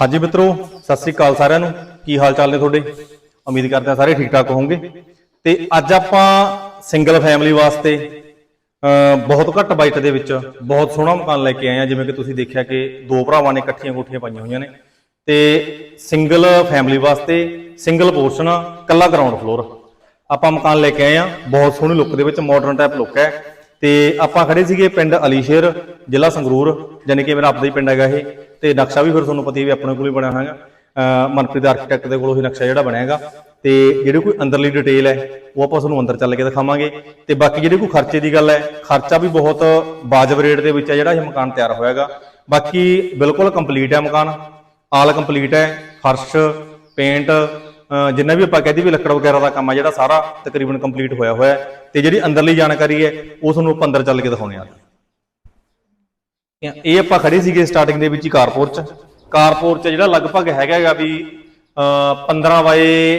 ਹਾਂਜੀ ਮਿੱਤਰੋ, ਸਤਿ ਸ੍ਰੀ ਅਕਾਲ ਸਾਰਿਆਂ ਨੂੰ। ਕੀ ਹਾਲ ਚਾਲ ਨੇ ਤੁਹਾਡੇ? ਉਮੀਦ ਕਰਦੇ ਹਾਂ ਸਾਰੇ ਠੀਕ ਠਾਕ ਹੋਵੋਗੇ। ਤੇ ਅੱਜ ਆਪਾਂ ਸਿੰਗਲ ਫੈਮਿਲੀ ਵਾਸਤੇ ਬਹੁਤ ਘੱਟ ਬਜਟ ਦੇ ਵਿੱਚ ਬਹੁਤ ਸੋਹਣਾ ਮਕਾਨ ਲੈ ਕੇ ਆਏ ਆ ਜਿਵੇਂ ਕਿ ਤੁਸੀਂ ਦੇਖਿਆ ਕਿ ਦੋ ਭਰਾਵਾਂ ਨੇ ਇਕੱਠੀਆਂ ਕੋਠੀਆਂ ਪਾਈਆਂ ਹੋਈਆਂ ਨੇ। ਤੇ ਸਿੰਗਲ ਫੈਮਿਲੀ ਵਾਸਤੇ ਸਿੰਗਲ ਪੋਰਸ਼ਨ ਕੱਲਾ ਗਰਾਊਂਡ ਫਲੋਰ ਆਪਾਂ ਮਕਾਨ ਲੈ ਕੇ ਆਏ ਆ ਬਹੁਤ ਸੋਹਣੀ ਲੁੱਕ ਦੇ ਵਿੱਚ ਮਾਡਰਨ ਟਾਈਪ ਲੁੱਕ ਹੈ। ਤੇ ਆਪਾਂ ਖੜੇ ਸੀਗੇ ਪਿੰਡ ਅਲੀਸ਼ੇਰ, ਜ਼ਿਲ੍ਹਾ ਸੰਗਰੂਰ ਜਾਨੀ ਕਿ ਮੇਰਾ ਆਪਦਾ ਹੀ ਪਿੰਡ ਹੈਗਾ ਇਹ, ਤੇ ਨਕਸ਼ਾ ਵੀ ਫਿਰ ਤੁਹਾਨੂੰ ਪਤਾ ਹੀ ਵੀ ਆਪਣੇ ਕੋਲ ਹੀ ਬਣਿਆ ਹੋਇਆਗਾ ਮਨਪ੍ਰੀਤ ਆਰਕੀਟੈਕਟ ਦੇ ਕੋਲੋਂ ਹੀ ਨਕਸ਼ਾ ਜਿਹੜਾ ਬਣਿਆ ਹੈਗਾ, ਤੇ ਜਿਹੜੀ ਕੋਈ ਅੰਦਰਲੀ ਡਿਟੇਲ ਹੈ, ਉਹ ਆਪਾਂ ਤੁਹਾਨੂੰ ਅੰਦਰ ਚੱਲ ਕੇ ਦਿਖਾਵਾਂਗੇ। ਤੇ ਬਾਕੀ ਜਿਹੜੀ ਕੋਈ ਖਰਚੇ ਦੀ ਗੱਲ ਹੈ, ਖਰਚਾ ਵੀ ਬਹੁਤ ਵਾਜਬ ਰੇਟ ਦੇ ਵਿੱਚ ਹੈ ਜਿਹੜਾ ਇਹ ਮਕਾਨ ਤਿਆਰ ਹੋਇਆ ਹੋਇਆਗਾ ਬਾਕੀ ਬਿਲਕੁਲ ਕੰਪਲੀਟ ਹੈ ਮਕਾਨ, ਆਲ ਕੰਪਲੀਟ ਹੈ, ਫਰਸ਼ ਪੇਂਟ ਜਿੰਨਾ ਵੀ ਆਪਾਂ ਕਹਦੇ ਵੀ ਲੱਕੜ ਵਗੈਰਾ ਦਾ ਕੰਮ ਆ, ਜਿਹੜਾ ਸਾਰਾ ਤਕਰੀਬਨ ਕੰਪਲੀਟ ਹੋਇਆ ਹੋਇਆ ਹੈ ਤੇ ਜਿਹੜੀ ਅੰਦਰਲੀ ਜਾਣਕਾਰੀ ਹੈ, ਉਹ ਤੁਹਾਨੂੰ ਆਪਾਂ ਅੰਦਰ ਚੱਲ ਕੇ ਦਿਖਾਉਣੇ ਆ ਇਹ ਆਪਾਂ ਖੜੇ ਸੀਗੇ ਸਟਾਰਟਿੰਗ ਦੇ ਵਿੱਚ ਹੀ ਕਾਰਪੋਰ ਚ। ਕਾਰਪੋਰ ਚ ਜਿਹੜਾ ਲਗਭਗ ਹੈਗਾ ਹੈਗਾ ਵੀ, ਅਹ 15 ਬਾਏ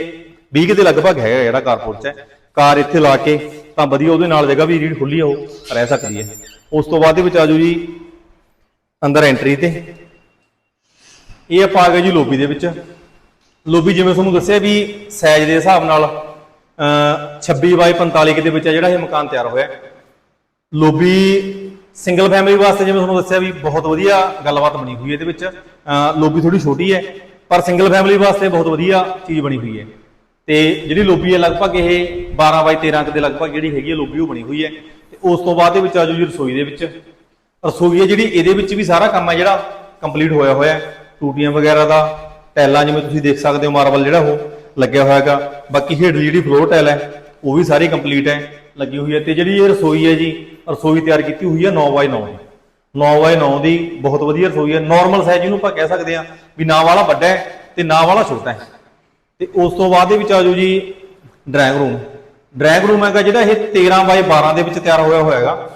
20 ਕੁ ਦੇ ਲਗਭਗ ਹੈਗਾ ਜਿਹੜਾ ਕਾਰਪੋਰ ਚ ਹੈ। ਕਾਰ ਇੱਥੇ ਲਾ ਕੇ ਤਾਂ ਵਧੀਆ ਉਹਦੇ ਨਾਲ ਜਗ੍ਹਾ ਵੀ ਜਿਹੜੀ ਖੁੱਲੀ ਆ, ਉਹ ਰਹਿ ਸਕਦੀ ਹੈ। ਉਸ ਤੋਂ ਬਾਅਦ ਦੇ ਵਿੱਚ ਆਜੋ ਜੀ, ਅੰਦਰ ਐਂਟਰੀ ਤੇ। ਇਹ ਆਪਾਂ ਆ ਗਏ ਜੀ ਲੋਬੀ ਦੇ ਵਿੱਚ। ਲੋਬੀ ਜਿਵੇਂ ਤੁਹਾਨੂੰ ਦੱਸਿਆ ਵੀ ਸਾਈਜ਼ ਦੇ ਹਿਸਾਬ ਨਾਲ, ਅਹ 26 ਬਾਈ 45 ਦੇ ਵਿੱਚ ਆ ਜਿਹੜਾ ਇਹ ਮਕਾਨ ਤਿਆਰ ਹੋਇਆ। ਲੋਬੀ ਸਿੰਗਲ ਫੈਮਿਲੀ ਵਾਸਤੇ ਜਿਵੇਂ ਤੁਹਾਨੂੰ ਦੱਸਿਆ ਵੀ ਬਹੁਤ ਵਧੀਆ ਗੱਲਬਾਤ ਬਣੀ ਹੋਈ ਹੈ ਇਹਦੇ ਵਿੱਚ। ਲੋਬੀ ਥੋੜੀ ਛੋਟੀ ਹੈ, ਪਰ ਸਿੰਗਲ ਫੈਮਿਲੀ ਵਾਸਤੇ ਬਹੁਤ ਵਧੀਆ ਚੀਜ਼ ਬਣੀ ਹੋਈ ਹੈ। ਤੇ ਜਿਹੜੀ ਲੋਬੀ ਹੈ ਲਗਭਗ ਇਹ 12 ਬਾਈ 13 ਕੁ ਦੇ ਲਗਭਗ ਜਿਹੜੀ ਹੈਗੀ ਹੈ ਲੋਬੀ ਉਹ ਬਣੀ ਹੋਈ ਹੈ। ਤੇ ਉਸ ਤੋਂ ਬਾਅਦ ਦੇ ਵਿੱਚ ਆਜੋ ਜੀ ਰਸੋਈ ਦੇ ਵਿੱਚ। ਰਸੋਈ ਹੈ ਜਿਹੜੀ, ਇਹਦੇ ਵਿੱਚ ਵੀ ਸਾਰਾ ਕੰਮ ਹੈ ਜਿਹੜਾ ਕੰਪਲੀਟ ਹੋਇਆ ਹੋਇਆ ਟੂਟੀਆਂ ਵਗੈਰਾ ਦਾ ਟੈਲਾਂ ਜਿਵੇਂ ਤੁਸੀਂ ਦੇਖ ਸਕਦੇ ਹੋ, ਮਾਰਬਲ ਜਿਹੜਾ ਉਹ ਲੱਗਿਆ ਹੋਇਆ ਹੈਗਾ ਬਾਕੀ ਹੇਠਲੀ ਜਿਹੜੀ ਫਲੋਰ ਟੈਲ ਹੈ, ਉਹ ਵੀ ਸਾਰੀ ਕੰਪਲੀਟ ਹੈ, ਲੱਗੀ ਹੋਈ ਹੈ। ਤੇ ਜਿਹੜੀ ਇਹ ਰਸੋਈ ਹੈ ਜੀ, ਰਸੋਈ ਤਿਆਰ ਕੀਤੀ ਹੋਈ ਹੈ 9x9 ਦੀ। 9x9 ਦੀ ਬਹੁਤ ਵਧੀਆ ਰਸੋਈ ਹੈ। ਨਾਰਮਲ ਸਾਈਜ਼ ਜਿਹਨੂੰ ਆਪਾਂ ਕਹਿ ਸਕਦੇ ਹਾਂ ਵੀ ਨਾ ਵਾਲਾ ਵੱਡਾ ਹੈ ਤੇ ਨਾ ਵਾਲਾ ਛੋਟਾ ਹੈ। ਤੇ ਉਸ ਤੋਂ ਬਾਅਦ ਦੇ ਵਿੱਚ ਆਜੋ ਜੀ ਡਰਾਇੰਗ ਰੂਮ ਡਰਾਇੰਗ ਰੂਮ ਹੈਗਾ ਜਿਹੜਾ ਇਹ 13 ਬਾਈ 12 ਦੇ ਵਿੱਚ ਤਿਆਰ ਹੋਇਆ ਹੋਇਆ ਹੈਗਾ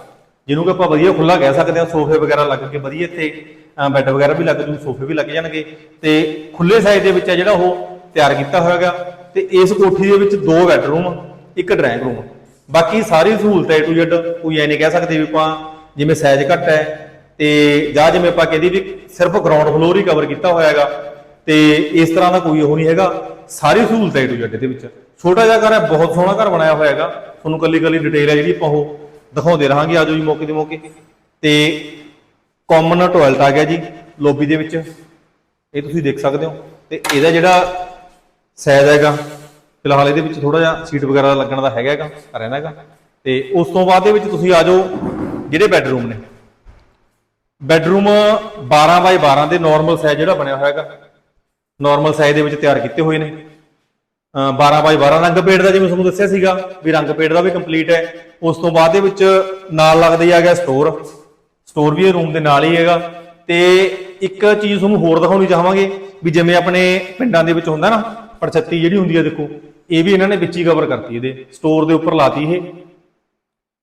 ਜਿਹਨੂੰ ਕਿ ਆਪਾਂ ਵਧੀਆ ਖੁੱਲਾ ਕਹਿ ਸਕਦੇ ਹਾਂ, ਸੋਫੇ ਵਗੈਰਾ ਲੱਗ ਕੇ ਵਧੀਆ ਇੱਥੇ ਬੈੱਡ ਵਗੈਰਾ ਵੀ ਲੱਗ ਜੂ, ਸੋਫੇ ਵੀ ਲੱਗ ਜਾਣਗੇ। ਤੇ ਖੁੱਲੇ ਸਾਈਜ਼ ਦੇ ਵਿੱਚ ਹੈ ਜਿਹੜਾ ਉਹ ਤਿਆਰ ਕੀਤਾ ਹੋਇਆਗਾ। ਤੇ ਇਸ ਕੋਠੀ ਦੇ ਵਿੱਚ ਦੋ ਬੈੱਡਰੂਮ ਇੱਕ ਡਰਾਇੰਗ ਰੂਮ ਬਾਕੀ ਸਾਰੀ ਸਹੂਲਤ ਹੈ ਟੂ ਜ਼ੈਡ ਕੋਈ ਐ ਨਹੀਂ ਕਹਿ ਸਕਦੇ ਵੀ ਆਪਾਂ ਜਿਵੇਂ ਸਾਈਜ਼ ਘੱਟ ਹੈ, ਤੇ ਜਾਂ ਜਿਵੇਂ ਆਪਾਂ ਕਹਿੰਦੀ ਵੀ ਸਿਰਫ ਗਰਾਊਂਡ ਫਲੋਰ ਹੀ ਕਵਰ ਕੀਤਾ ਹੋਇਆ ਹੈਗਾ ਤੇ ਇਸ ਤਰ੍ਹਾਂ ਦਾ ਕੋਈ ਉਹ ਨਹੀਂ ਹੈਗਾ। ਸਾਰੀ ਸਹੂਲਤ ਹੈ ਟੂ ਜ਼ੈਡ ਦੇ ਵਿੱਚ। ਛੋਟਾ ਜਿਹਾ ਘਰ ਹੈ, ਬਹੁਤ ਸੋਹਣਾ ਘਰ ਬਣਾਇਆ ਹੋਇਆ ਹੈਗਾ ਤੁਹਾਨੂੰ ਕੱਲੀ ਕੱਲੀ ਡਿਟੇਲ ਹੈ ਜਿਹੜੀ ਆਪਾਂ ਉਹ ਦਿਖਾਉਂਦੇ ਰਹਾਂਗੇ। ਆਜੋ ਜੀ ਮੌਕੇ ਦੇ ਮੌਕੇ। ਤੇ ਕਾਮਨ ਟਾਇਲਟ ਆ ਗਿਆ ਜੀ ਲੋਬੀ ਦੇ ਵਿੱਚ। ਇਹ ਤੁਸੀਂ ਦੇਖ ਸਕਦੇ ਹੋ। ਤੇ ਇਹਦਾ ਜਿਹੜਾ ਸਾਈਜ਼ ਹੈਗਾ, ਫਿਲਹਾਲ ਇਹਦੇ ਵਿੱਚ ਥੋੜਾ ਜਿਹਾ ਸੀਟ ਵਗੈਰਾ ਲੱਗਣ ਦਾ ਹੈਗਾ ਹੈਗਾ, ਰਹਿਣਾ ਹੈਗਾ। ਤੇ ਉਸ ਤੋਂ ਬਾਅਦ ਦੇ ਵਿੱਚ ਤੁਸੀਂ ਆ ਜਾਓ ਜਿਹੜੇ ਬੈੱਡਰੂਮ ਨੇ। ਬੈੱਡਰੂਮ 12 ਬਾਈ 12 ਦੇ ਨਾਰਮਲ ਸਾਈਜ਼ ਜਿਹੜਾ ਬਣਿਆ ਹੋਇਆ ਹੈਗਾ ਨਾਰਮਲ ਸਾਈਜ਼ ਦੇ ਵਿੱਚ ਤਿਆਰ ਕੀਤੇ ਹੋਏ ਨੇ। ਅਹ 12 ਬਾਈ 12 ਰੰਗ ਪੇੜ ਦਾ ਜਿਵੇਂ ਤੁਹਾਨੂੰ ਦੱਸਿਆ ਸੀਗਾ, ਵੀ ਰੰਗ ਪੇੜ ਦਾ ਵੀ ਕੰਪਲੀਟ ਹੈ। ਉਸ ਤੋਂ ਬਾਅਦ ਦੇ ਵਿੱਚ ਨਾਲ ਲੱਗਦੇ ਆ ਗਿਆ ਸਟੋਰ ਸਟੋਰ ਵੀ ਇਹ ਰੂਮ ਦੇ ਨਾਲ ਹੀ ਹੈਗਾ। ਤੇ ਇੱਕ ਚੀਜ਼ ਤੁਹਾਨੂੰ ਹੋਰ ਦਿਖਾਉਣੀ ਚਾਹਾਂਗੇ ਵੀ ਜਿਵੇਂ ਆਪਣੇ ਪਿੰਡਾਂ ਦੇ ਵਿੱਚ ਹੁੰਦਾ ਨਾ ਪਰਛੱਤੀ ਜਿਹੜੀ ਹੁੰਦੀ ਹੈ ਦੇਖੋ, ਇਹ ਵੀ ਇਹਨਾਂ ਨੇ ਵਿੱਚ ਹੀ ਕਵਰ ਕਰਤੀ ਇਹਦੇ। ਸਟੋਰ ਦੇ ਉੱਪਰ ਲਾਤੀ ਇਹ।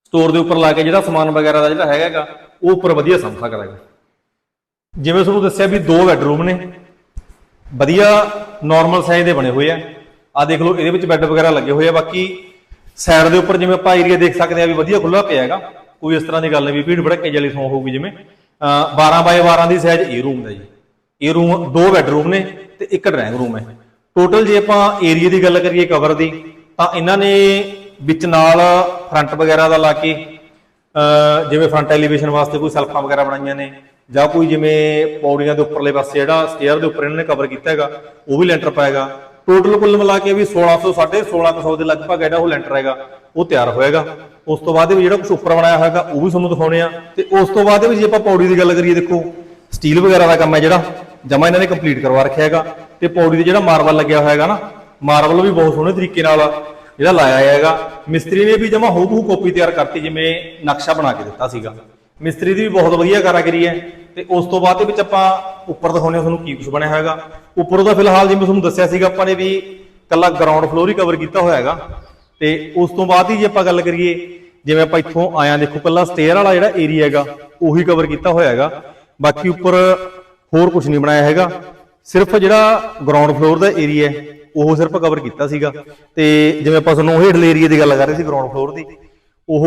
ਸਟੋਰ ਦੇ ਉੱਪਰ ਲਾ ਕੇ ਜਿਹੜਾ ਸਮਾਨ ਵਗੈਰਾ ਦਾ ਜਿਹੜਾ ਹੈਗਾ ਹੈਗਾ ਉਹ ਉੱਪਰ ਵਧੀਆ ਸਮ ਸਕਦਾ ਹੈਗਾ ਜਿਵੇਂ ਤੁਹਾਨੂੰ ਦੱਸਿਆ ਵੀ ਦੋ ਬੈੱਡਰੂਮ ਨੇ। ਵਧੀਆ ਨਾਰਮਲ ਸਾਈਜ਼ ਦੇ ਬਣੇ ਹੋਏ ਆ। ਆ ਦੇਖ ਲਓ, ਇਹਦੇ ਵਿੱਚ ਬੈੱਡ ਵਗੈਰਾ ਲੱਗੇ ਹੋਏ ਆ। ਬਾਕੀ ਸਾਈਡ ਦੇ ਉੱਪਰ ਜਿਵੇਂ ਆਪਾਂ ਏਰੀਆ ਦੇਖ ਸਕਦੇ ਆ ਵੀ ਵਧੀਆ ਖੁੱਲਾ ਪਿਆ ਹੈਗਾ। ਕੋਈ ਇਸ ਤਰ੍ਹਾਂ ਦੀ ਗੱਲ ਨਹੀਂ ਵੀ ਭੀੜ ਭੜੱਕੇ ਵਾਲੀ ਸੌਂ ਹੋਊਗੀ ਜਿਵੇਂ, ਅਹ 12 ਬਾਏ 12 ਦੀ ਸਾਈਜ਼ ਇਹ ਰੂਮ ਦਾ ਜੀ। ਇਹ ਰੂਮ ਦੋ ਬੈੱਡਰੂਮ ਨੇ ਤੇ ਇੱਕ ਡਰਾਇੰਗ ਰੂਮ ਹੈ। ਟੋਟਲ ਜੇ ਆਪਾਂ ਏਰੀਆ ਦੀ ਗੱਲ ਕਰੀਏ ਕਵਰ ਦੀ, ਤਾਂ ਇਹਨਾਂ ਨੇ ਵਿੱਚ ਨਾਲ ਫਰੰਟ ਵਗੈਰਾ ਦਾ ਲਾ ਕੇ, ਅਹ, ਜਿਵੇਂ ਫਰੰਟ ਐਲੀਵੇਸ਼ਨ ਵਾਸਤੇ ਕੋਈ ਸੈਲਫਾਂ ਵਗੈਰਾ ਬਣਾਈਆਂ ਨੇ, ਜਾਂ ਕੋਈ ਜਿਵੇਂ ਪੌੜੀਆਂ ਦੇ ਉੱਪਰਲੇ ਪਾਸੇ ਜਿਹੜਾ ਸਟੇਅਰ ਦੇ ਉੱਪਰ ਇਹਨਾਂ ਨੇ ਕਵਰ ਕੀਤਾ ਹੈਗਾ, ਉਹ ਵੀ ਲੈਂਟਰ ਪਾਏਗਾ। ਟੋਟਲ ਕੁੱਲ ਮਿਲਾ ਕੇ ਵੀ 1600 1600 ਦੇ ਲਗਭਗ ਜਿਹੜਾ ਉਹ ਲੈਂਟਰ ਹੈਗਾ। ਉਹ ਤਿਆਰ ਹੋਏਗਾ। ਉਸ ਤੋਂ ਬਾਅਦ ਵੀ ਜਿਹੜਾ ਕੁਝ ਉੱਪਰ ਬਣਾਇਆ ਹੋਏਗਾ, ਉਹ ਵੀ ਤੁਹਾਨੂੰ ਦਿਖਾਉਣੇ ਆ। ਤੇ ਉਸ ਤੋਂ ਬਾਅਦ ਵੀ ਜੇ ਆਪਾਂ ਪੌੜੀ ਦੀ ਗੱਲ ਕਰੀਏ, ਦੇਖੋ ਸਟੀਲ ਵਗੈਰਾ ਦਾ ਕੰਮ ਹੈ ਜਿਹੜਾ ਜਮਾ ਇਹਨਾਂ ਨੇ ਕੰਪਲੀਟ ਕਰਵਾ ਰੱਖਿਆ ਹੈਗਾ। ਤੇ ਪੌੜੀ ਦੇ ਜਿਹੜਾ ਮਾਰਬਲ ਲੱਗਿਆ ਹੋਇਆ ਹੈਗਾ ਨਾ, ਮਾਰਬਲ ਵੀ ਬਹੁਤ ਸੋਹਣੇ ਤਰੀਕੇ ਨਾਲ ਜਿਹੜਾ ਲਾਇਆ ਹੈਗਾ। ਮਿਸਤਰੀ ਨੇ ਵੀ ਜਮਾ ਹੂਬਹੂ ਕਾਪੀ ਤਿਆਰ ਕਰਤੀ, ਜਿਵੇਂ ਨਕਸ਼ਾ ਬਣਾ ਕੇ ਦਿੱਤਾ ਸੀਗਾ। ਮਿਸਤਰੀ ਦੀ ਵੀ ਬਹੁਤ ਵਧੀਆ ਕਾਰਾਗਰੀ ਹੈ। ਤੇ ਉਸ ਤੋਂ ਬਾਅਦ ਦੇ ਵਿੱਚ ਆਪਾਂ ਉੱਪਰ ਦਿਖਾਉਂਦੇ ਹਾਂ ਤੁਹਾਨੂੰ ਕੀ ਕੁਝ ਬਣਿਆ ਹੋਇਆਗਾ। ਉੱਪਰੋਂ ਉਹਦਾ ਫਿਲਹਾਲ ਜਿਵੇਂ ਤੁਹਾਨੂੰ ਦੱਸਿਆ ਸੀਗਾ, ਆਪਾਂ ਨੇ ਵੀ ਕੱਲਾ ਗਰਾਊਂਡ ਫਲੋਰ ਹੀ ਕਵਰ ਕੀਤਾ ਹੋਇਆ ਹੈਗਾ। ਤੇ ਉਸ ਤੋਂ ਬਾਅਦ ਹੀ ਜੇ ਆਪਾਂ ਗੱਲ ਕਰੀਏ, ਜਿਵੇਂ ਆਪਾਂ ਇੱਥੋਂ ਆਇਆ ਦੇਖੋ ਕੱਲਾ ਸਟੇਅਰ ਵਾਲਾ ਜਿਹੜਾ ਏਰੀਆ ਹੈਗਾ, ਉਹੀ ਕਵਰ ਕੀਤਾ ਹੋਇਆ ਹੈਗਾ। ਬਾਕੀ ਉੱਪਰ ਹੋਰ ਕੁਝ ਨਹੀਂ ਬਣਾਇਆ ਹੈਗਾ। ਸਿਰਫ ਜਿਹੜਾ ਗਰਾਊਂਡ ਫਲੋਰ ਦਾ ਏਰੀਆ ਹੈ, ਉਹ ਸਿਰਫ ਕਵਰ ਕੀਤਾ ਸੀਗਾ। ਤੇ ਜਿਵੇਂ ਆਪਾਂ ਤੁਹਾਨੂੰ ਹੇਠਲੇ ਏਰੀਆ ਦੀ ਗੱਲ ਕਰ ਰਹੇ ਸੀ ਗਰਾਊਂਡ ਫਲੋਰ ਦੀ, ਉਹ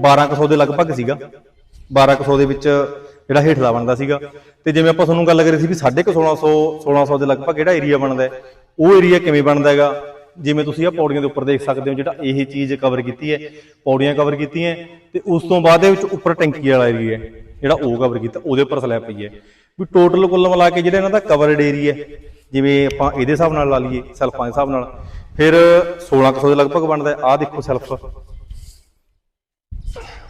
1200 ਦੇ ਲਗਭਗ ਸੀਗਾ। 1200 ਦੇ ਵਿੱਚ ਜਿਹੜਾ ਹੇਠਲਾ ਬਣਦਾ ਸੀਗਾ। ਤੇ ਜਿਵੇਂ ਆਪਾਂ ਤੁਹਾਨੂੰ ਗੱਲ ਕਰੀ ਸੀ ਵੀ 1650 1600 ਦੇ ਲਗਭਗ ਜਿਹੜਾ ਏਰੀਆ ਬਣਦਾ ਹੈ, ਉਹ ਏਰੀਆ ਕਿਵੇਂ ਬਣਦਾ ਹੈਗਾ? ਜਿਵੇਂ ਤੁਸੀਂ ਆ ਪੌੜੀਆਂ ਦੇ ਉੱਪਰ ਦੇਖ ਸਕਦੇ ਹੋ, ਜਿਹੜਾ ਇਹ ਚੀਜ਼ ਕਵਰ ਕੀਤੀ ਹੈ, ਪੌੜੀਆਂ ਕਵਰ ਕੀਤੀਆਂ ਤੇ ਉਸ ਤੋਂ ਬਾਅਦ ਦੇ ਵਿੱਚ ਉੱਪਰ ਟੈਂਕੀ ਵਾਲਾ ਏਰੀਆ ਹੈ, ਜਿਹੜਾ ਉਹ ਕਵਰ ਕੀਤਾ, ਉਹਦੇ ਉੱਪਰ ਸਲੈਬ ਪਈ ਹੈ। ਵੀ ਟੋਟਲ ਕੁੱਲ ਮਿਲਾ ਕੇ ਜਿਹੜਾ ਇਹਨਾਂ ਦਾ ਕਵਰਡ ਏਰੀਆ ਜਿਵੇਂ ਆਪਾਂ ਇਹਦੇ ਹਿਸਾਬ ਨਾਲ ਲਾ ਲਈਏ ਸੈਲਫਾਂ ਦੇ ਹਿਸਾਬ ਨਾਲ, ਫਿਰ 1600 ਦੇ ਲਗਭਗ ਬਣਦਾ ਹੈ। ਆਹ ਦੇਖੋ ਸੈਲਫ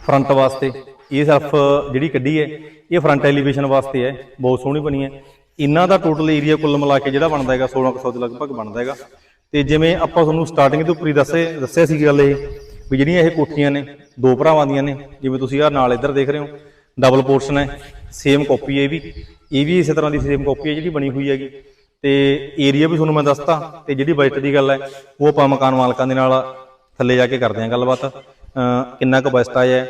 ਫਰੰਟ ਵਾਸਤੇ, ਇਹ ਸੈਲਫ ਜਿਹੜੀ ਕੱਢੀ ਹੈ, ਇਹ ਫਰੰਟ ਐਲੀਵੇਸ਼ਨ ਵਾਸਤੇ ਹੈ, ਬਹੁਤ ਸੋਹਣੀ ਬਣੀ ਹੈ। ਇਹਨਾਂ ਦਾ ਟੋਟਲ ਏਰੀਆ ਕੁੱਲ ਮਿਲਾ ਕੇ ਜਿਹੜਾ ਬਣਦਾ ਹੈਗਾ 1600 ਦੇ ਲਗਭਗ ਬਣਦਾ ਹੈਗਾ। ਤੇ ਜਿਵੇਂ ਆਪਾਂ ਤੁਹਾਨੂੰ ਸਟਾਰਟਿੰਗ ਦੇ ਉੱਪਰ ਹੀ ਦੱਸੇ ਦੱਸਿਆ ਸੀ ਗੱਲ ਇਹ, ਵੀ ਜਿਹੜੀਆਂ ਇਹ ਕੋਠੀਆਂ ਨੇ, ਦੋ ਭਰਾਵਾਂ ਦੀਆਂ ਨੇ, ਜਿਵੇਂ ਤੁਸੀਂ ਆਹ ਨਾਲ ਇੱਧਰ ਦੇਖ ਰਹੇ ਹੋ ਡਬਲ ਪੋਰਸ਼ਨ ਹੈ ਸੇਮ ਕਾਪੀ ਹੈ ਇਹ ਵੀ। ਇਹ ਵੀ ਇਸੇ ਤਰ੍ਹਾਂ ਦੀ ਸੇਮ ਕਾਪੀ ਹੈ ਜਿਹੜੀ ਬਣੀ ਹੋਈ ਹੈਗੀ। ਤੇ ਏਰੀਆ ਵੀ ਤੁਹਾਨੂੰ ਮੈਂ ਦੱਸਤਾ, ਤੇ ਜਿਹੜੀ ਬਜਟ ਦੀ ਗੱਲ ਹੈ, ਉਹ ਆਪਾਂ ਮਕਾਨ ਮਾਲਕਾਂ ਦੇ ਨਾਲ ਥੱਲੇ ਜਾ ਕੇ ਕਰਦੇ ਹਾਂ ਗੱਲਬਾਤ। ਕਿੰਨਾ ਕੁ ਬਜਟ ਆਇਆ ਹੈ,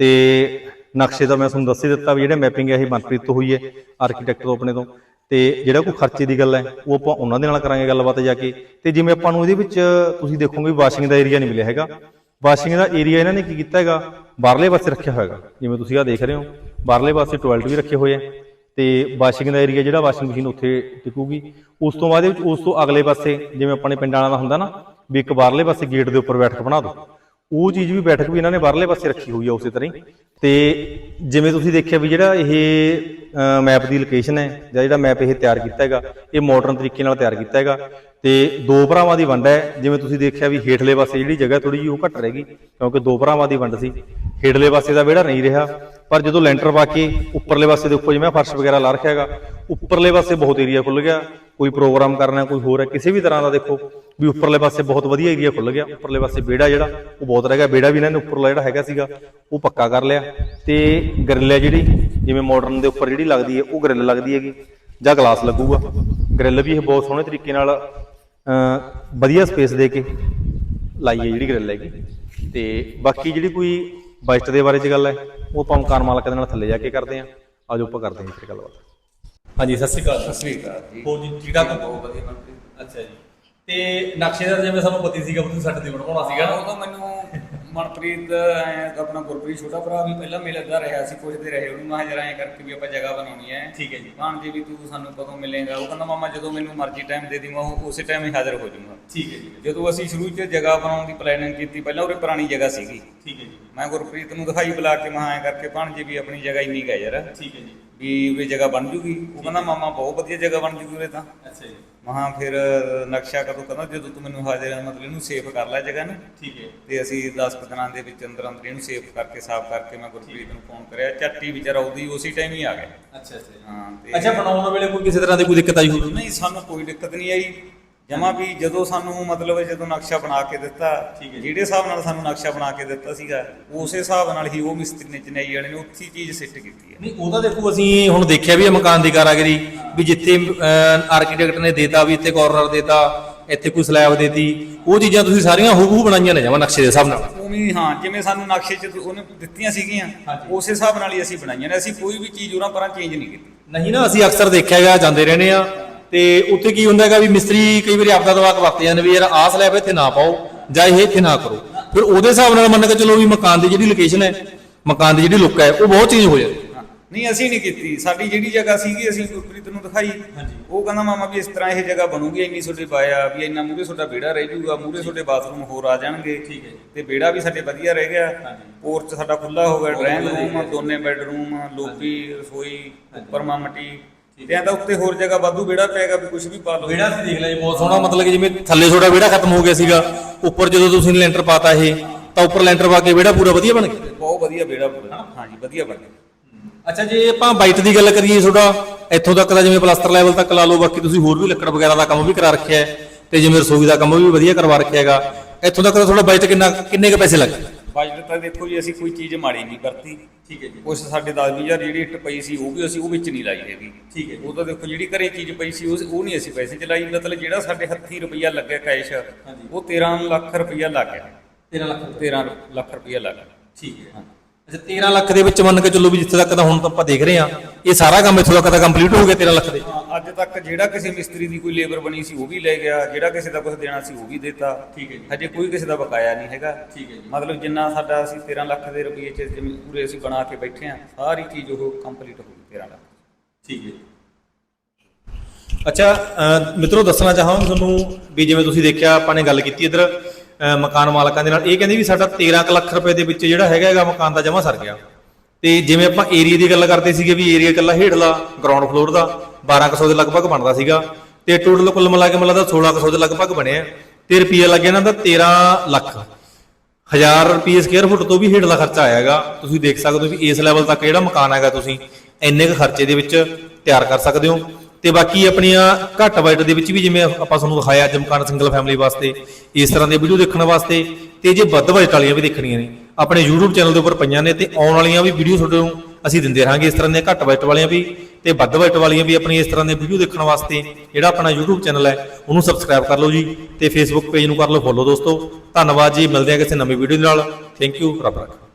ਤੇ ਨਕਸ਼ੇ ਦਾ ਮੈਂ ਤੁਹਾਨੂੰ ਦੱਸ ਹੀ ਦਿੱਤਾ ਵੀ ਜਿਹੜੇ ਮੈਪਿੰਗ ਹੈ ਇਹ ਮਨਪ੍ਰੀਤ ਤੋਂ ਹੋਈ ਹੈ ਆਰਕੀਟੈਕਟ ਤੋਂ ਆਪਣੇ ਤੋਂ। ਤੇ ਜਿਹੜਾ ਕੋਈ ਖਰਚੇ ਦੀ ਗੱਲ ਹੈ, ਉਹ ਆਪਾਂ ਉਹਨਾਂ ਦੇ ਨਾਲ ਕਰਾਂਗੇ ਗੱਲਬਾਤ ਜਾ ਕੇ। ਤੇ ਜਿਵੇਂ ਆਪਾਂ ਨੂੰ ਇਹਦੇ ਵਿੱਚ ਤੁਸੀਂ ਦੇਖੋਗੇ ਵਾਸ਼ਿੰਗ ਦਾ ਏਰੀਆ ਨਹੀਂ ਮਿਲਿਆ ਹੈਗਾ। ਵਾਸ਼ਿੰਗ ਦਾ ਏਰੀਆ ਇਹਨਾਂ ਨੇ ਕੀ ਕੀਤਾ ਹੈਗਾ? ਬਾਹਰਲੇ ਪਾਸੇ ਰੱਖਿਆ ਹੋਇਆ ਹੈਗਾ। ਜਿਵੇਂ ਤੁਸੀਂ ਆ ਦੇਖ ਰਹੇ ਹੋ, ਬਾਹਰਲੇ ਪਾਸੇ ਟਾਇਲਟ ਵੀ ਰੱਖੇ ਹੋਏ ਆ। ਤੇ ਵਾਸ਼ਿੰਗ ਦਾ ਏਰੀਆ ਜਿਹੜਾ ਵਾਸ਼ਿੰਗ ਮਸ਼ੀਨ ਉੱਥੇ ਟਿਕੂਗੀ। ਉਸ ਤੋਂ ਬਾਅਦ ਵਿੱਚ ਉਸ ਤੋਂ ਅਗਲੇ ਪਾਸੇ, ਜਿਵੇਂ ਆਪਣੇ ਪਿੰਡਾਂ ਵਾਲਾ ਦਾ ਹੁੰਦਾ ਨਾ, ਵੀ ਇੱਕ ਬਾਹਰਲੇ ਪਾਸੇ ਗੇਟ ਦੇ ਉੱਪਰ ਬੈਠਕ ਬਣਾ ਦਿਓ। ਉਹ ਚੀਜ਼ ਵੀ ਬੈਠਕ ਵੀ ਇਹਨਾਂ ਨੇ ਬਾਹਰਲੇ ਪਾਸੇ ਰੱਖੀ ਹੋਈ ਆ ਉਸੇ ਤਰ੍ਹਾਂ ਹੀ। ਤੇ ਜਿਵੇਂ ਤੁਸੀਂ ਦੇਖਿਆ ਵੀ ਜਿਹੜਾ ਇਹ ਮੈਪ ਦੀ ਲੋਕੇਸ਼ਨ ਹੈ, ਜਾਂ ਜਿਹੜਾ ਮੈਪ ਇਹ ਤਿਆਰ ਕੀਤਾ ਹੈਗਾ, ਇਹ ਮਾਡਰਨ ਤਰੀਕੇ ਨਾਲ ਤਿਆਰ ਕੀਤਾ ਹੈਗਾ। ਤੇ ਦੋ ਭਰਾਵਾਂ ਦੀ ਵੰਡ ਹੈ, ਜਿਵੇਂ ਤੁਸੀਂ ਦੇਖਿਆ ਵੀ ਹੇਠਲੇ ਪਾਸੇ ਜਿਹੜੀ ਜਗ੍ਹਾ ਥੋੜੀ ਜਿਹੀ ਉਹ ਘੱਟ ਰਹੇਗੀ ਕਿਉਂਕਿ ਦੋ ਭਰਾਵਾਂ ਦੀ ਵੰਡ ਸੀ। ਹੇਠਲੇ ਪਾਸੇ ਦਾ ਵਿਹੜਾ ਨਹੀਂ ਰਿਹਾ, ਪਰ ਜਦੋਂ ਲੈਂਟਰ ਪਾ ਕੇ ਉੱਪਰਲੇ ਪਾਸੇ ਦੇ ਉੱਪਰ ਜਿਵੇਂ ਫਰਸ਼ ਵਗੈਰਾ ਲਾ ਰੱਖਿਆ ਹੈਗਾ, ਉੱਪਰਲੇ ਪਾਸੇ ਬਹੁਤ ਏਰੀਆ ਖੁੱਲ ਗਿਆ। ਕੋਈ ਪ੍ਰੋਗਰਾਮ ਕਰਨਾ, ਕੋਈ ਹੋਰ ਹੈ, ਕਿਸੇ ਵੀ ਤਰ੍ਹਾਂ ਦਾ ਦੇਖੋ, ਵੀ ਉੱਪਰਲੇ ਪਾਸੇ ਬਹੁਤ ਵਧੀਆ ਏਰੀਆ ਖੁੱਲ ਗਿਆ, ਉੱਪਰਲੇ ਪਾਸੇ ਵਿਹੜਾ ਜਿਹੜਾ, ਉਹ ਬਹੁਤ ਰਹਿ ਗਿਆ ਵਿਹੜਾ ਵੀ ਇਹਨਾਂ ਨੇ ਉੱਪਰਲਾ ਜਿਹੜਾ ਹੈਗਾ ਸੀਗਾ, ਉਹ ਪੱਕਾ ਕਰ ਲਿਆ। ਤੇ ਗ੍ਰਿਲ ਹੈ ਜਿਹੜੀ, ਜਿਵੇਂ ਮਾਡਰਨ ਦੇ ਉੱਪਰ ਜਿਹੜੀ ਲੱਗਦੀ ਹੈ, ਉਹ ਗ੍ਰਿਲ ਲੱਗਦੀ ਹੈਗੀ, ਜਾਂ ਗਲਾਸ ਲੱਗੂਗਾ। ਗ੍ਰਿਲ ਵੀ ਇਹ ਬਹੁਤ ਸੋਹਣੇ ਤਰੀਕੇ ਨਾਲ ਵਧੀਆ ਸਪੇਸ ਦੇ ਕੇ ਲਾਈ ਹੈ ਜਿਹੜੀ ਗ੍ਰਿਲ ਹੈਗੀ। ਤੇ ਬਾਕੀ ਜਿਹੜੀ ਕੋਈ ਬਜਟ ਦੇ ਬਾਰੇ ਚ ਗੱਲ ਹੈ, ਉਹ ਆਪਾਂ ਮਕਾਨ ਮਾਲਕ ਦੇ ਨਾਲ ਥੱਲੇ ਜਾ ਕੇ ਕਰਦੇ ਆਂ ਆਜੋ ਆਪਾਂ ਕਰਦੇ ਹਾਂ ਫਿਰ ਗੱਲਬਾਤ। ਹਾਂਜੀ ਸਤਿ ਸ਼੍ਰੀ ਅਕਾਲ। ਸਤਿ ਸ੍ਰੀ ਅਕਾਲ ਜੀ। ਹੋਰ ਜੀ ਠੀਕ ਠਾਕ ਬਹੁਤ ਵਧੀਆ ਮਨਪ੍ਰੀਤ। ਅੱਛਾ ਜੀ। ਤੇ ਨਕਸ਼ੇ ਦਾ ਜਿਵੇਂ ਸਾਨੂੰ ਪਤੀ ਸੀਗਾ ਤੁਸੀਂ ਸਾਡੇ ਤੇ ਬਣਵਾਉਣਾ ਸੀਗਾ ਉਹ ਤਾਂ ਮੈਨੂੰ ਮਨਪ੍ਰੀਤ ਐਂ ਆਪਣਾ ਗੁਰਪ੍ਰੀਤ ਛੋਟਾ ਭਰਾ ਵੀ ਪਹਿਲਾਂ ਮਿਲਦਾ ਰਿਹਾ ਸੀ ਪੁੱਛਦੇ ਰਹੇ ਉਹਨੂੰ ਮੈਂ ਜਰਾ ਐਂ ਕਰਕੇ ਵੀ ਆਪਾਂ ਜਗ੍ਹਾ ਬਣਾਉਣੀ ਹੈ ਠੀਕ ਹੈ ਜੀ। ਭਾਣ ਜੀ ਵੀ ਤੂੰ ਸਾਨੂੰ ਕਦੋਂ ਮਿਲੇਗਾ? ਉਹ ਕਹਿੰਦਾ ਮਾਮਾ ਜਦੋਂ ਮੈਨੂੰ ਮਰਜ਼ੀ ਟਾਈਮ ਦੇ ਦੀ ਮੈਂ ਉਹ ਉਸੇ ਟਾਈਮ ਹੀ ਹਾਜ਼ਰ ਹੋ ਜਾਊਂਗਾ। ਠੀਕ ਹੈ ਜੀ। ਜਦੋਂ ਅਸੀਂ ਸ਼ੁਰੂ 'ਚ ਜਗ੍ਹਾ ਬਣਾਉਣ ਦੀ ਪਲੈਨਿੰਗ ਕੀਤੀ ਪਹਿਲਾਂ ਉਰੇ ਪੁਰਾਣੀ ਜਗ੍ਹਾ ਸੀਗੀ। ਠੀਕ ਹੈ ਜੀ। ਮੈਂ ਗੁਰਪ੍ਰੀਤ ਨੂੰ ਦਿਖਾਈ ਬੁਲਾ ਕੇ ਮੈਂ ਐਂ ਕਰਕੇ ਭਾਣ ਜੀ ਵੀ ਆਪਣੀ ਜਗ੍ਹਾ ਇੰਨੀ ਕੁ ਹੈ ਯਾਰ। ਠੀਕ ਹੈ ਜੀ। ਵੀ ਉਰੇ ਜਗ੍ਹਾ ਬਣ ਜੂਗੀ। ਉਹ ਕਹਿੰਦਾ ਮਾਮਾ ਬਹੁਤ ਵਧੀਆ ਜਗ੍ਹਾ ਬਣ ਜੂਗੀ ਉਰੇ ਤਾਂ। ਅੱਛਾ ਜੀ। ਮਹਾ ਫਿਰ ਨਕਸ਼ਾ ਕਦੋਂ ਕਹਿੰਦਾ ਜਦੋਂ ਤੂੰ ਮੈਨੂੰ ਹਾਜ਼ਰ ਹੈ ਮਤਲਬ ਇਹਨੂੰ ਸੇਵ ਕਰ ਲੈ ਜਗ੍ਹਾ ਨੂੰ। ਠੀਕ ਹੈ। ਤੇ ਅਸੀਂ 10 ਕੁ ਦਿਨਾਂ ਦੇ ਵਿੱਚ ਅੰਦਰ ਅੰਦਰ ਇਹਨੂੰ ਸੇਵ ਕਰਕੇ ਸਾਫ਼ ਕਰਕੇ ਮੈਂ ਗੁਰਪ੍ਰੀਤ ਨੂੰ ਫੋਨ ਕਰਿਆ। ਝੱਟੀ ਵਿਚਾਰਾ ਉਹਦੀ ਉਸੇ ਟਾਈਮ ਹੀ ਆ ਗਿਆ। ਅੱਛਾ ਅੱਛਾ ਹਾਂ ਤੇ ਅੱਛਾ ਬਣਾਉਣ ਵੇਲੇ ਕੋਈ ਕਿਸੇ ਤਰ੍ਹਾਂ ਦੀ ਕੋਈ ਦਿੱਕਤ ਆਈ ਹੋਵੇ? ਨਹੀਂ ਸਾਨੂੰ ਕੋਈ ਦਿੱਕਤ ਨਹੀਂ ਆਈ। ਜਮਾ ਵੀ ਜਦੋਂ ਸਾਨੂੰ ਮਤਲਬ ਜਦੋਂ ਨਕਸ਼ਾ ਬਣਾ ਕੇ ਦਿੱਤਾ ਠੀਕ ਹੈ। ਜਿਹੜੇ ਹਿਸਾਬ ਨਾਲ ਸਾਨੂੰ ਨਕਸ਼ਾ ਬਣਾ ਕੇ ਦਿੱਤਾ ਸੀਗਾ ਉਸੇ ਹਿਸਾਬ ਨਾਲ ਹੀ ਉਹ ਮਿਸਤਰੀ ਨੇ ਚਨਈ ਵਾਲੇ ਨੇ ਉੱਥੀ ਚੀਜ਼ ਸਿੱਟ ਕੀਤੀ ਹੈ ਨਹੀਂ ਉਹ ਤਾਂ ਦੇਖੋ ਅਸੀਂ ਹੁਣ ਦੇਖਿਆ ਵੀ ਹੈ ਮਕਾਨ ਦੀ ਕਾਰਾਗਰੀ ਵੀ ਜਿੱਥੇ ਆਰਕੀਟੈਕਟ ਨੇ ਦੇਤਾ ਵੀ ਇੱਥੇ ਕਾਰਨਰ ਦੇਤਾ ਇੱਥੇ ਕੋਈ ਸਲੈਬ ਦੇਤੀ ਉਹ ਚੀਜ਼ਾਂ ਤੁਸੀਂ ਸਾਰੀਆਂ ਹੂਬਹੂ ਬਣਾਈਆਂ ਨੇ ਜਮਾ ਨਕਸ਼ੇ ਦੇ ਹਿਸਾਬ ਨਾਲ ਉਵੇਂ ਹੀ ਜਿਵੇਂ ਸਾਨੂੰ ਨਕਸ਼ੇ 'ਚ ਉਹਨੇ ਦਿੱਤੀਆਂ ਸੀਗੀਆਂ। ਉਸੇ ਹਿਸਾਬ ਨਾਲ ਹੀ ਅਸੀਂ ਬਣਾਈਆਂ ਨੇ ਅਸੀਂ ਕੋਈ ਵੀ ਚੀਜ਼ ਉਹਨਾਂ ਪਰਾਂ ਚੇਂਜ ਨਹੀਂ ਕੀਤੀ ਨਹੀਂ ਨਾ ਅਸੀਂ ਅਕਸਰ ਦੇਖਿਆ ਗਿਆ ਜਾਂਦੇ ਰਹਿੰਦੇ ਆ ਤੇ ਉੱਥੇ ਕੀ ਹੁੰਦਾ ਹੈਗਾ ਵੀ ਮਿਸਤਰੀ ਕਈ ਵਾਰੀ ਆਪਦਾ ਦਵਾਕ ਵਰਤ ਜਾਂਦੇ ਵੀ ਯਾਰ ਆਹ ਸਲੈਬ ਇੱਥੇ ਨਾ ਪਾਓ ਜਾਂ ਇਹ ਇੱਥੇ ਨਾ ਕਰੋ। ਫਿਰ ਉਹਦੇ ਹਿਸਾਬ ਨਾਲ ਮੰਨ ਕੇ ਚਲੋ ਵੀ ਮਕਾਨ ਦੀ ਜਿਹੜੀ ਲੋਕੇਸ਼ਨ ਹੈ ਮਕਾਨ ਦੀ ਜਿਹੜੀ ਲੁੱਕ ਹੈ ਉਹ ਬਹੁਤ ਚੇਂਜ ਹੋ ਜਾਂਦੀ। ਨਹੀਂ ਅਸੀਂ ਨਹੀਂ ਕੀਤੀ। ਸਾਡੀ ਜਿਹੜੀ ਜਗ੍ਹਾ ਸੀਗੀ ਅਸੀਂ ਗੁਰਪ੍ਰੀਤ ਨੂੰ ਦਿਖਾਈ। ਉਹ ਕਹਿੰਦਾ ਮਾਮਾ ਵੀ ਇਸ ਤਰ੍ਹਾਂ ਇਹ ਜਗ੍ਹਾ ਬਣੂਗੀ ਇੰਨੀ ਤੁਹਾਡੇ ਪਾਇਆ ਵੀ ਇੰਨਾ ਮੂਰੇ ਤੁਹਾਡਾ ਵਿਹੜਾ ਰਹਿ ਜਾਊਗਾ ਮੂਰੇ ਤੁਹਾਡੇ ਬਾਥਰੂਮ ਹੋਰ ਆ ਜਾਣਗੇ। ਠੀਕ ਹੈ ਤੇ ਵਿਹੜਾ ਵੀ ਸਾਡੇ ਵਧੀਆ ਰਹਿ ਗਿਆ। ਪੋਰਚ ਸਾਡਾ ਖੁੱਲਾ ਹੋ ਗਿਆ ਡਰਾਇੰਗ ਰੂਮ ਦੋਨੇ ਬੈੱਡਰੂਮ ਲੋਬੀ ਰਸੋਈ ਉੱਪਰ ਮਾਮਟੀ ਤੇ ਇਹਦਾ ਉੱਤੇ ਹੋਰ ਜਗ੍ਹਾ ਵਾਧੂ ਵਿਹੜਾ ਪਏਗਾ ਵੀ ਕੁਝ ਵੀ ਪਾ ਲਓ। ਵਿਹੜਾ ਸੀ ਦੇਖ ਲਿਆ ਜੀ ਬਹੁਤ ਸੋਹਣਾ ਮਤਲਬ ਕਿ ਜਿਵੇਂ ਥੱਲੇ ਤੁਹਾਡਾ ਵਿਹੜਾ ਖਤਮ ਹੋ ਗਿਆ ਸੀਗਾ ਉੱਪਰ ਜਦੋਂ ਤੁਸੀਂ ਲੈਂਟਰ ਪਾਤਾ ਇਹ ਤਾਂ ਉੱਪਰ ਲੈਂਟਰ ਪਾ ਕੇ ਵਿਹੜਾ ਪੂਰਾ ਵਧੀਆ ਬਣ ਗਿਆ? ਬਹੁਤ ਵਧੀਆ ਵਿਹੜਾ ਪੂਰਾ ਹਾਂਜੀ ਵਧੀਆ ਬਣ ਗਿਆ। ਅੱਛਾ ਜੇ ਆਪਾਂ ਬਾਈਟ ਦੀ ਗੱਲ ਕਰੀਏ ਤੁਹਾਡਾ ਇੱਥੋਂ ਤੱਕ ਦਾ ਜਿਵੇਂ ਪਲਾਸਟਰ ਲੈਵਲ ਤੱਕ ਲਾ ਲਓ ਬਾਕੀ ਤੁਸੀਂ ਹੋਰ ਵੀ ਲੱਕੜ ਵਗੈਰਾ ਦਾ ਕੰਮ ਵੀ ਕਰਾ ਰੱਖਿਆ ਹੈ ਤੇ ਜਿਵੇਂ ਰਸੋਈ ਦਾ ਕੰਮ ਵੀ ਵਧੀਆ ਕਰਵਾ ਰੱਖਿਆ ਹੈਗਾ ਇੱਥੋਂ ਤੱਕ ਦਾ ਤੁਹਾਡਾ ਬਾਈਟ ਕਿੰਨਾ ਕਿੰਨੇ ਕੁ ਪੈਸੇ ਲੱਗੇ ਬਜਟ ਤਾਂ ਦੇਖੋ ਜੀ ਅਸੀਂ ਕੋਈ ਚੀਜ਼ ਮਾੜੀ ਨਹੀਂ ਵਰਤੀ। ਠੀਕ ਹੈ ਜੀ। ਕੁਛ ਸਾਡੇ 10000 ਜਿਹੜੀ ਇੱਟ ਪਈ ਸੀ ਉਹ ਵੀ ਅਸੀਂ ਉਹ ਵਿੱਚ ਨਹੀਂ ਲਾਈ ਹੈਗੀ। ਠੀਕ ਹੈ ਉਹ ਤਾਂ ਦੇਖੋ ਜਿਹੜੀ ਘਰੇ ਚੀਜ਼ ਪਈ ਸੀ ਉਹ ਉਹ ਨਹੀਂ ਅਸੀਂ ਪੈਸੇ ਚ ਲਾਈ। ਮਤਲਬ ਜਿਹੜਾ ਸਾਡੇ ਹੱਥੀ ਰੁਪਈਆ ਲੱਗਿਆ ਕੈਸ਼ ਉਹ 13 ਲੱਖ ਰੁਪਈਆ ਲੱਗ ਗਿਆ। 13 ਲੱਖ 13 ਲੱਖ ਰੁਪਈਆ ਲੱਗ ਗਿਆ। ਠੀਕ ਹੈ। ਅੱਛਾ 13 ਲੱਖ ਦੇ ਵਿੱਚ ਮੰਨ ਕੇ ਚੱਲੋ ਵੀ ਜਿੱਥੇ ਤੱਕ ਤਾਂ ਹੁਣ ਤਾਂ ਆਪਾਂ ਦੇਖ ਰਹੇ ਆ ਇਹ ਸਾਰਾ ਕੰਮ ਇੱਥੋਂ ਤੱਕ ਤਾਂ ਕੰਪਲੀਟ ਹੋ ਗਿਆ 13 ਲੱਖ ਦੇ। ਅੱਜ ਤੱਕ ਜਿਹੜਾ ਕਿਸੇ ਮਿਸਤਰੀ ਦੀ ਕੋਈ ਲੇਬਰ ਬਣੀ ਸੀ ਉਹ ਵੀ ਲੈ ਗਿਆ ਜਿਹੜਾ ਕਿਸੇ ਦਾ ਕੁਝ ਦੇਣਾ ਸੀ ਉਹ ਵੀ ਦਿੱਤਾ। ਠੀਕ ਹੈ ਜੀ। ਹਜੇ ਕੋਈ ਕਿਸੇ ਦਾ ਬਕਾਇਆ ਨਹੀਂ ਹੈਗਾ। ਠੀਕ ਹੈ ਜੀ। ਮਤਲਬ ਜਿੰਨਾ ਸਾਡਾ ਅਸੀਂ 13 ਲੱਖ ਦੇ ਰੁਪਏ ਚ ਜਿਵੇਂ ਪੂਰੇ ਅਸੀਂ ਬਣਾ ਕੇ ਬੈਠੇ ਆ ਸਾਰੀ ਚੀਜ਼ ਉਹ ਕੰਪਲੀਟ ਹੋ ਗਈ 13 ਲੱਖ। ਠੀਕ ਹੈ ਅੱਛਾ ਮਿੱਤਰੋ ਦੱਸਣਾ ਚਾਹਾਂਗਾ ਤੁਹਾਨੂੰ ਵੀ ਜਿਵੇਂ ਤੁਸੀਂ ਦੇਖਿਆ ਆਪਾਂ ਨੇ ਗੱਲ ਕੀਤੀ ਇੱਧਰ ਮਕਾਨ ਮਾਲਕਾਂ ਦੇ ਨਾਲ। ਇਹ ਕਹਿੰਦੇ ਵੀ ਸਾਡਾ 13 ਕੁ ਲੱਖ ਰੁਪਏ ਦੇ ਵਿੱਚ ਜਿਹੜਾ ਹੈਗਾ ਹੈਗਾ ਮਕਾਨ ਦਾ ਜਮਾ ਸਰ ਗਿਆ। ਤੇ ਜਿਵੇਂ ਆਪਾਂ ਏਰੀਆ ਦੀ ਗੱਲ ਕਰਦੇ ਸੀਗੇ ਵੀ ਏਰੀਆ ਇਕੱਲਾ ਹੇਠਲਾ ਗਰਾਊਂਡ ਫਲੋਰ ਦਾ 1200 ਦੇ ਲਗਭਗ ਬਣਦਾ ਸੀਗਾ। ਤੇ ਟੋਟਲ ਕੁੱਲ ਮਿਲਾ ਕੇ ਮਿਲਾ ਦਾ 1600 ਦੇ ਲਗਭਗ ਬਣਿਆ ਤੇ ਰੁਪਈਆ ਲੱਗਿਆ ਇਹਨਾਂ ਦਾ 13 ਲੱਖ। 1000 ਰੁਪਏ ਸਕੁਅਰ ਫੁੱਟ ਤੋਂ ਵੀ ਹੇਠਲਾ ਖਰਚਾ ਆਇਆਗਾ ਤੁਸੀਂ ਦੇਖ ਸਕਦੇ ਹੋ ਵੀ ਇਸ ਲੈਵਲ ਤੱਕ ਜਿਹੜਾ ਮਕਾਨ ਹੈਗਾ ਤੁਸੀਂ ਇੰਨੇ ਕੁ ਖਰਚੇ ਦੇ ਵਿੱਚ ਤਿਆਰ ਕਰ ਸਕਦੇ ਹੋ। ਤੇ ਬਾਕੀ ਆਪਣੀਆਂ ਘੱਟ ਬਜਟ ਦੇ ਵਿੱਚ ਵੀ ਜਿਵੇਂ ਆਪਾਂ ਤੁਹਾਨੂੰ ਦਿਖਾਇਆ ਅੱਜ ਮਕਾਨ ਸਿੰਗਲ ਫੈਮਿਲੀ ਵਾਸਤੇ, ਇਸ ਤਰ੍ਹਾਂ ਦੇ ਵੀਡੀਓ ਦੇਖਣ ਵਾਸਤੇ, ਤੇ ਜੇ ਵੱਧ ਬਜਟ ਵਾਲੀਆਂ ਵੀ ਦੇਖਣੀਆਂ ਨੇ, ਆਪਣੇ YouTube ਚੈਨਲ ਦੇ ਉੱਪਰ ਪਈਆਂ ਨੇ ਤੇ ਆਉਣ ਵਾਲੀਆਂ ਵੀ ਵੀਡੀਓ ਤੁਹਾਡੇ ਨੂੰ ਅਸੀਂ ਦਿੰਦੇ ਰਹਾਂਗੇ ਇਸ ਤਰ੍ਹਾਂ ਦੀਆਂ ਘੱਟ ਬਜਟ ਵਾਲੀਆਂ ਵੀ ਤੇ ਵੱਧ ਬਜਟ ਵਾਲੀਆਂ ਵੀ ਆਪਣੀ ਇਸ ਤਰ੍ਹਾਂ ਦੇ ਵੀਡੀਓ ਦੇਖਣ ਵਾਸਤੇ, ਜਿਹੜਾ ਆਪਣਾ YouTube ਚੈਨਲ ਹੈ, ਉਹਨੂੰ ਸਬਸਕ੍ਰਾਈਬ ਕਰ ਲਓ ਜੀ ਤੇ Facebook ਪੇਜ ਨੂੰ ਕਰ ਲਓ ਫੋਲੋ ਦੋਸਤੋ। ਧੰਨਵਾਦ ਜੀ, ਮਿਲਦੇ ਹਾਂ ਕਿਸੇ ਨਵੀਂ ਵੀਡੀਓ ਨਾਲ। ਥੈਂਕ ਯੂ ਰੱਬ ਰੱਖਾ।